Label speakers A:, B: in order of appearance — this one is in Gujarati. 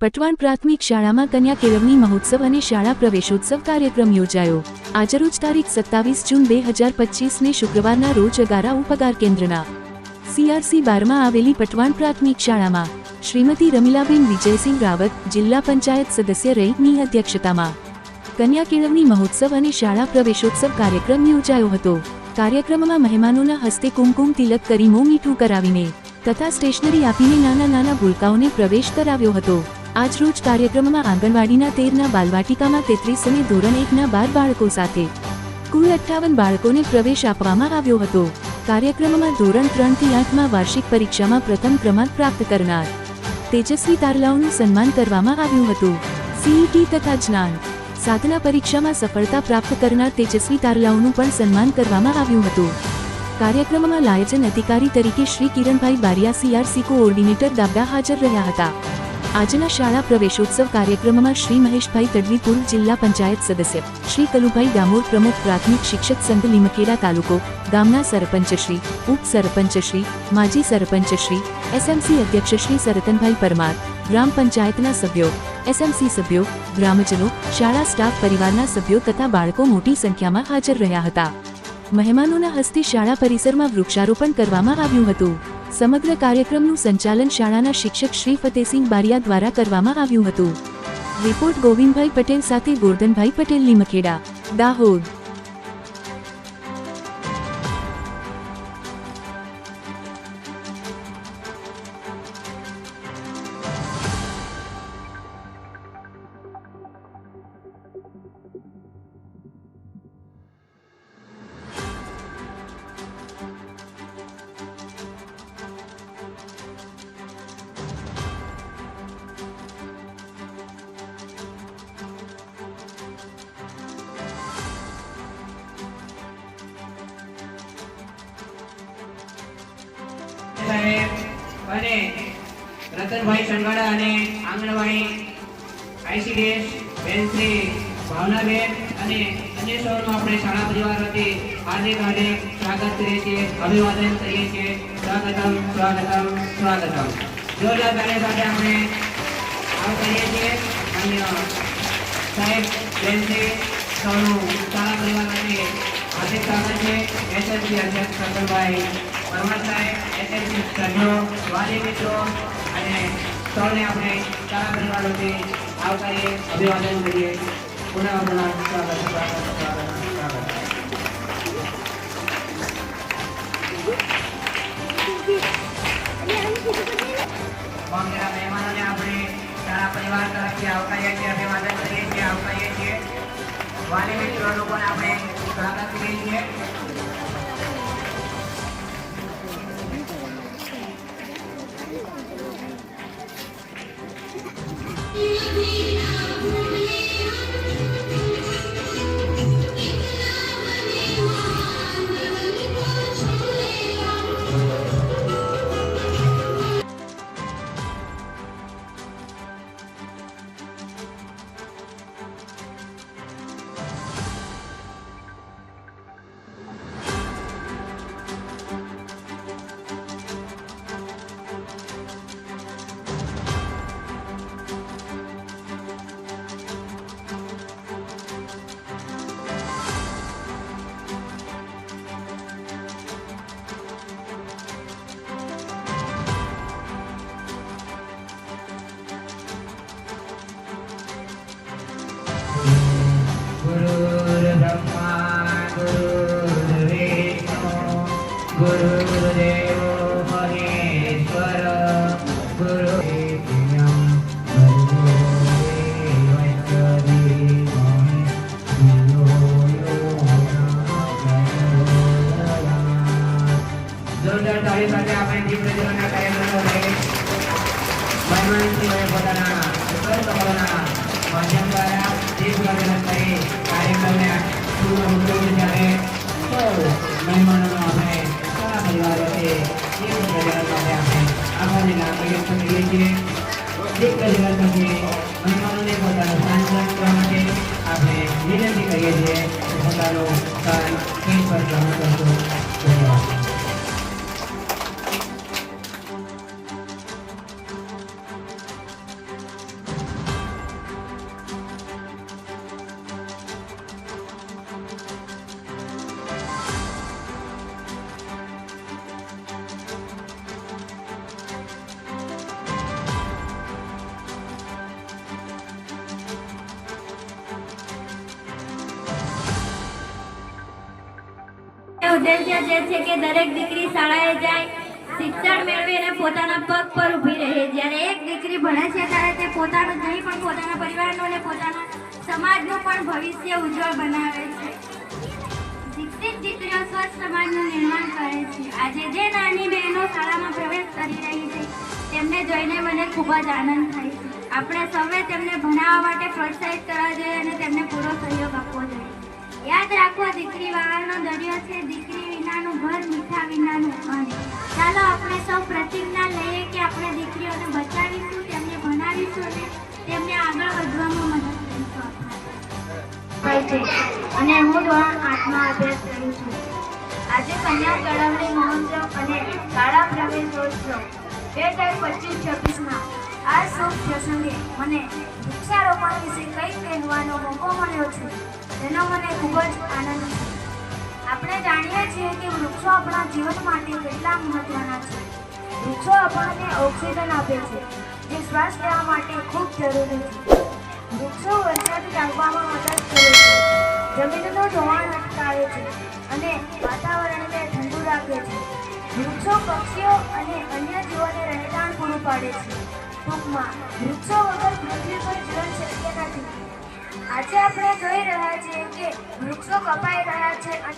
A: પટવાણ પ્રાથમિક શાળામાં કન્યા કેળવણી મહોત્સવ અને શાળા પ્રવેશોત્સવ કાર્યક્રમ યોજાયો. આજરોજ તારીખ સત્તાવીસ જૂન બે હજાર પચીસને શુક્રવારના રોજ અગારા ઉપગાર કેન્દ્રના સીઆરસી બારમાં આવેલી પટવાણ પ્રાથમિક શાળામાં શ્રીમતી રમીલાબેન વિજયસિંહ રાવત જિલ્લા પંચાયત સદસ્ય રહીની અધ્યક્ષતામાં કન્યા કેળવણી મહોત્સવ અને શાળા પ્રવેશોત્સવ કાર્યક્રમ યોજાયો હતો. કાર્યક્રમમાં મહેમાનોના હસ્તે કુમકુમ તિલક કરી મોં મીઠું કરાવીને તથા સ્ટેશનરી આપીને નાના નાના ભૂલકાઓને પ્રવેશ કરાવ્યો હતો. આજરોજ કાર્યક્રમમાં આંગણવાડીના તેરના બાલવાટિકામાં તેત્રીસ અને ધોરણ એકના બાર બાળકો સાથે કુલ અઠ્ઠાવન બાળકોને પ્રવેશ આપવામાં આવ્યો હતો. કાર્યક્રમમાં ધોરણ ત્રણથી આઠમાં વાર્ષિક પરીક્ષામાં પ્રથમ ક્રમાંક પ્રાપ્ત કરનાર તેજસ્વી તારલાઓનું સન્માન કરવામાં આવ્યું હતું. સીઈટી તથા જ્ઞાન સાધના પરીક્ષામાં સફળતા પ્રાપ્ત કરનાર તેજસ્વી તારલાઓનું પણ સન્માન કરવામાં આવ્યું હતું. કાર્યક્રમમાં લાયજન અધિકારી તરીકે શ્રી કિરણભાઈ બારિયા સીઆરસી કોઓર્ડિનેટર દાબડા હાજર રહ્યા હતા. આજના શાળા પ્રવેશોત્સવ કાર્યક્રમમાં શ્રી મહેશભાઈ તડવી પૂર્વ જિલ્લા પંચાયત સદસ્ય, શ્રી કલુભાઈ ડામોર પ્રમુખ પ્રાથમિક શિક્ષક સંઘ લીમખેડા તાલુકો, ગામના સરપંચશ્રી ઉપ સરપંચશ્રી માજી સરપંચશ્રી એસએમસી અધ્યક્ષ શ્રી સરતનભાઈ પરમાર, ગ્રામ પંચાયતના સભ્યો, એસએમસી સભ્યો, ગ્રામજનો, શાળા સ્ટાફ પરિવારના સભ્યો તથા બાળકો મોટી સંખ્યામાં હાજર રહ્યા હતા. મહેમાનોના હસ્તે શાળા પરિસરમાં વૃક્ષારોપણ કરવામાં આવ્યું હતું. સમગ્ર કાર્યક્રમનું સંચાલન શાળાના શિક્ષક શ્રી ફતેસિંહ બારિયા દ્વારા કરવામાં આવ્યું હતું. રિપોર્ટ ગોવિંદભાઈ પટેલ સાથે ગોરધનભાઈ પટેલ લીમખેડા દાહોદ.
B: અને રતનભાઈ સંગાડા અને આંગણવાડી આઈસીડીએસ બેનશ્રી ભાવનાબેન અને અન્ય સૌનું આપણે શાળા પરિવાર વતી હાર્દિક હાર્દિક સ્વાગત કરીએ છીએ, અભિવાદન કરીએ છીએ. સ્વાગતમ સ્વાગતમ સ્વાગતમ. જોરદાર તાળી સાથે આપણે આવકારીએ છીએ. અને સાહેબ બેનશ્રી સૌનું શાળા પરિવાર વતી હાર્દિક સ્વાગત છે. એસએસસી અધ્યક્ષ રતનભાઈ પરમાર સાહેબ એસએસસી સભ્યો વાલી મિત્રો અને સૌને આપણે શાળા પરિવારોથી આવકારીએ, અભિવાદન મહેમાનોને આપણે શાળા પરિવાર તરફથી આવકારીએ છીએ, અભિવાદન કરીએ છીએ, આવકારીએ છીએ. વાલી મિત્રોનું પણ આપણે કરીએ છીએ. પોતાના ઉત્તર કમળના માધ્યમ દ્વારા દીપ પ્રજ્વલન કરી કાર્યક્રમને પૂર્ણ ઉતર્યું ત્યારે સૌ મહેમાનોનો આપણે સારા પરિવાર વચ્ચે દીપ પ્રજ્વલન માટે આપણે આભારની લાગણી વ્યક્ત કરીએ છીએ દીપ પ્રજ્વલન પછી મહેમાનોને પોતાનું સ્થાન ગ્રહણ કરવા માટે આપણે વિનંતી કરીએ છીએ કે પોતાનું સ્થાન સ્ટેજ પર ગ્રહણ કરશો
C: ઉદ્દેશ્ય જે છે કે દરેક દીકરી શાળાએ જાય, શિક્ષણ મેળવી અને પોતાના પગ પર ઊભી રહે. જ્યારે એક દીકરી ભણે છે ત્યારે તે પોતાનું નહીં, પણ પોતાના પરિવારનું અને પોતાના સમાજનું પણ ભવિષ્ય ઉજ્જવળ બનાવે છે. શિક્ષિત દીકરીઓ સ્વચ્છ સમાજનું નિર્માણ કરે છે. આજે જે નાની બહેનો શાળામાં પ્રવેશ કરી રહી છે, તેમને જોઈને મને ખૂબ જ આનંદ થાય છે. આપણે સૌએ તેમને ભણાવવા માટે પ્રોત્સાહિત કરવા જોઈએ અને તેમને પૂરો સહયોગ આપવો જોઈએ. યાદ રાખો દીકરી વાળાનો દરિયો છે, દીકરી વિનાનું ઘર, મીઠા વિનાનું અન્ન ચાલો આપણે સૌ પ્રતિજ્ઞા લઈએ કે આપણે દીકરીઓને બચાવીશું, તેમને ભણાવીશું અને તેમને આગળ વધવામાં મદદ કરીશું. અને હું ધોરણ આઠમાં અભ્યાસ કરું છું. આજે કન્યા કેળવણી મહોત્સવ અને શાળા પ્રવેશોત્સવ બે હજાર પચીસ છવ્વીસમાં આ શુભ પ્રસંગે મને વૃક્ષારોપણ વિશે કંઈક કહેવાનો મોકો મળ્યો છે. તેનો મને ખૂબ જ આનંદ છે. આપણે જાણીએ છીએ કે વૃક્ષો આપણા જીવન માટે કેટલા મહત્વના છે. વૃક્ષો આપણને ઓક્સિજન આપે છે, જે શ્વાસ લેવા માટે ખૂબ જરૂરી છે. વૃક્ષો વરસાદ લાવવામાં મદદ કરે છે. જમીનનું ધોવાણ અટકાવે છે અને વાતાવરણને ઠંડુ રાખે છે. વૃક્ષો પક્ષીઓ અને અન્ય જીવોને રહેઠાણ પૂરું પાડે છે. ટૂંકમાં, વૃક્ષો વગર પૃથ્વી પર જીવન શક્ય નથી. આજે આપણે જોઈ રહ્યા છીએ કે વૃક્ષો કપાઈ રહ્યા છે